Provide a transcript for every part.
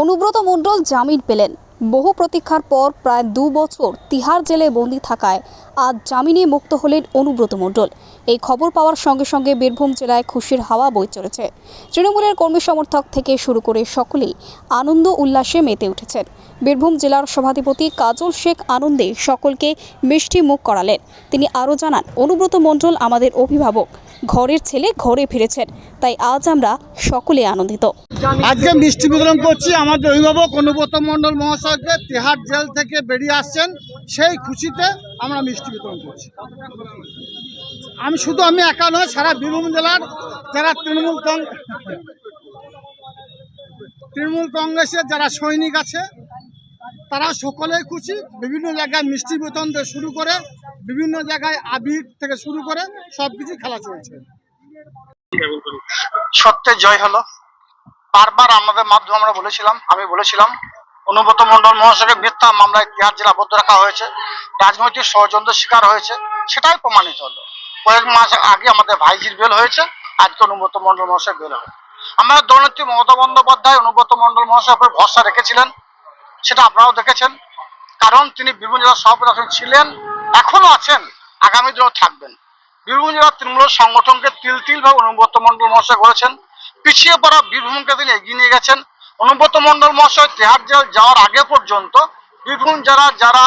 অনুব্রত মণ্ডল জামিন পেলেন। বহু প্রতীক্ষার পর প্রায় দু বছর তিহার জেলে বন্দি থাকায় আজ জামিনে মুক্ত হলেন অনুব্রত মণ্ডল। এই খবর পাওয়ার সঙ্গে সঙ্গে বীরভূম জেলায় খুশির হাওয়া বই চলেছে। তৃণমূলের কর্মী সমর্থক থেকে শুরু করে সকলেই আনন্দ উল্লাসে মেতে উঠেছেন। বীরভূম জেলার সভাধিপতি কাজল শেখ আনন্দে সকলকে মিষ্টি মুখ করালেন। তিনি আরও জানান, অনুব্রত মণ্ডল আমাদের অভিভাবক। ঘরের ছেলে ঘরে ফিরেছেন, তাই আজ আমরা সকলে আনন্দিত। আজকে মিষ্টি বিতরণ করছি আমাদের অভিভাবক অনুব্রত মণ্ডল মহাশয়কে। তিহার জেল থেকে বেরিয়ে আসছেন। সেই খুশিতে আমরা মিষ্টি বিতরণ করছি। আমি শুধু আমি একা নয়, সারা বীরভূম জেলার যারা তৃণমূল তৃণমূল কংগ্রেসের যারা সৈনিক আছে, তারা সকলেই খুশি। বিভিন্ন জায়গায় মিষ্টি বিতরণ থেকে শুরু করে, বিভিন্ন জায়গায় আবির থেকে শুরু করে সব কিছু খেলা চলছে। সত্যের জয় হলো। বারবার আমাদের মাধ্যমে আমরা বলেছিলাম, আমি বলেছিলাম অনুব্রত মন্ডল মহাশয়কে মিথ্যা মামলায় তিহার জেলা বদ্ধ রাখা হয়েছে। রাজনৈতিক ষড়যন্ত্রের শিকার হয়েছে, সেটাই প্রমাণিত হলো। কয়েক মাস আগে আমাদের ভাইজির বেল হয়েছে, আজকে অনুব্রত মন্ডল মহাশয় বেল হবে আমরা দলনেত্রী মমতা বন্দ্যোপাধ্যায় অনুব্রত মন্ডল মহাশয়ের উপর ভরসা রেখেছিলেন, সেটা আপনারাও দেখেছেন। কারণ তিনি বীরভূম জেলার সভাপতি ছিলেন, এখনও আছেন, আগামী দিনেও থাকবেন। বীরভূম জেলার তৃণমূল সংগঠনকে তিল তিল ভাবে অনুব্রত মন্ডল মহাশয় করেছেন। পিছিয়ে পড়া বীরভূমকে তিনি এগিয়ে নিয়ে গেছেন। অনুব্রত মন্ডল মহাশয় তেহার জেল যাওয়ার আগে পর্যন্ত বীরভূম যারা যারা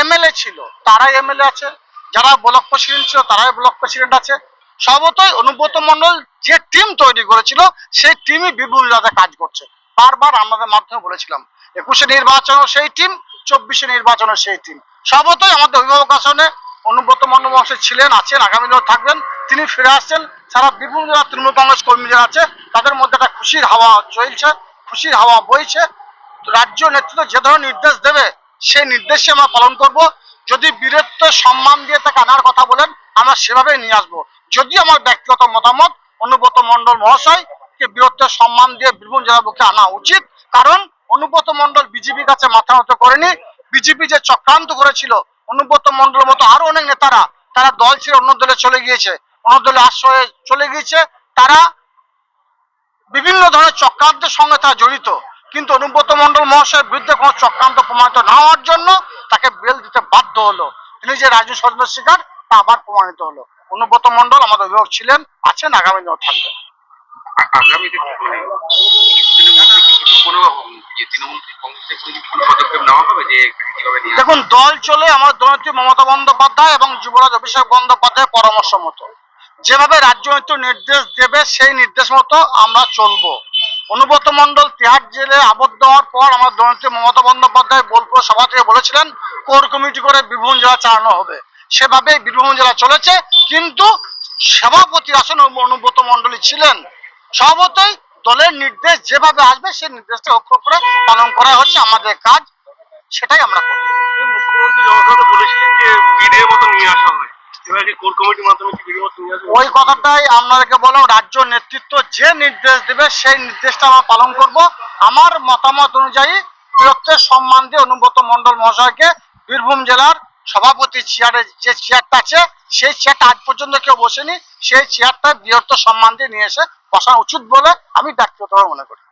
এমএলএ ছিল, তারাই এমএলএ আছে। যারা ব্লক প্রেসিডেন্ট ছিল, তারাই ব্লক প্রেসিডেন্ট আছে। সর্বতই অনুব্রত মন্ডল যে টিম তৈরি করেছিল, সেই টিমই বীরভূম জেলাতে কাজ করছে। বারবার আমাদের মাধ্যমে বলেছিলাম, একুশে নির্বাচনও সেই টিম চব্বিশে নির্বাচনও সেই টিম সর্বতই আমাদের অভিভাবক আসনে অনুব্রত মন্ডল মহাশয় ছিলেন, আছেন, আগামী দিনেও থাকবেন। তিনি ফিরে আসছেন। সারা বীরভূম জেলার তৃণমূল কংগ্রেস কর্মী যারা আছে, তাদের মধ্যে একটা খুশির হাওয়া চলছে। খুশির হাওয়া বইছে রাজ্য নেতৃত্ব যে ধরনের নির্দেশ দেবে, সেই নির্দেশে আমরা পালন করব। যদি বীরত্ব, সম্মান দিয়ে তাকে আনার কথা বলেন, আমরা সেভাবেই নিয়ে আসব। যদি আমার ব্যক্তিগত মতামত, অনুব্রত মন্ডল মহাশয় কে বীরত্বের সম্মান দিয়ে বীরভূম জেলার বুকে আনা উচিত, কারণ অনুব্রত মন্ডল বিজেপির কাছে মাথা নত করেনি। বিজেপি যে চক্রান্ত করেছিল, অনুব্রত মন্ডলের মতো আরও অনেক নেতারা, তারা দল ছেড়ে অন্য দলে চলে গিয়েছে। অন্য দলে আশ্রয়ে চলে গিয়েছে। তারা বিভিন্ন ধরনের চক্রান্তের সঙ্গে তারা জড়িত। কিন্তু অনুব্রত মন্ডল মহাশয়ের বিরুদ্ধে কোনো চক্রান্ত প্রমাণিত না হওয়ার জন্য তাকে বেল দিতে বাধ্য হলো। তিনি যে রাজ্য সদস্য শিকার তা আবার প্রমাণিত হলো। অনুব্রত মন্ডল আমাদের অভিভাবক ছিলেন আছেন আগামী দিনেও থাকবেন। নিয়ে দেখুন দল চলে আমার দলনেত্রী মমতা বন্দ্যোপাধ্যায় এবং যুবরাজ অভিষেক বন্দ্যোপাধ্যায়ের পরামর্শ মতো। যেভাবে রাজ্য নির্দেশ দেবে, সেই নির্দেশ মতো আমরা চলবো। অনুব্রত মন্ডল তিহার জেলে আবদ্ধ হওয়ার পর আমার দলনেত্রী মমতা বন্দ্যোপাধ্যায় বোলপুর সভা থেকে বলেছিলেন, কোর কমিটি করে বীরভূম জেলা চালানো হবে। সেভাবে বীরভূম জেলা চলেছে, কিন্তু সভাপতি আসন অনুব্রত মন্ডলী ছিলেন। সভাপতি দলের নির্দেশ যেভাবে আসবে, সেই নির্দেশটা অক্ষর করে পালন করা হচ্ছে আমাদের কাজ, সেটাই আমরা করি ওই কথাটাই আপনাদেরকে বললাম রাজ্য নেতৃত্ব যে নির্দেশ দেবে, সেই নির্দেশটা আমরা পালন করব। আমার মতামত অনুযায়ী বীরত্বের সম্মান দিয়ে অনুব্রত মন্ডল মহাশয়কে বীরভূম জেলার সভাপতি চেয়ারে যে চেয়ারটা আছে, সেই চেয়ারটা আজ পর্যন্ত কেউ বসেনি, সেই চেয়ারটা বীরত্ব সম্মান দিয়ে নিয়ে এসে বসানো উচিত বলে আমি ব্যক্তিগতভাবে মনে করি।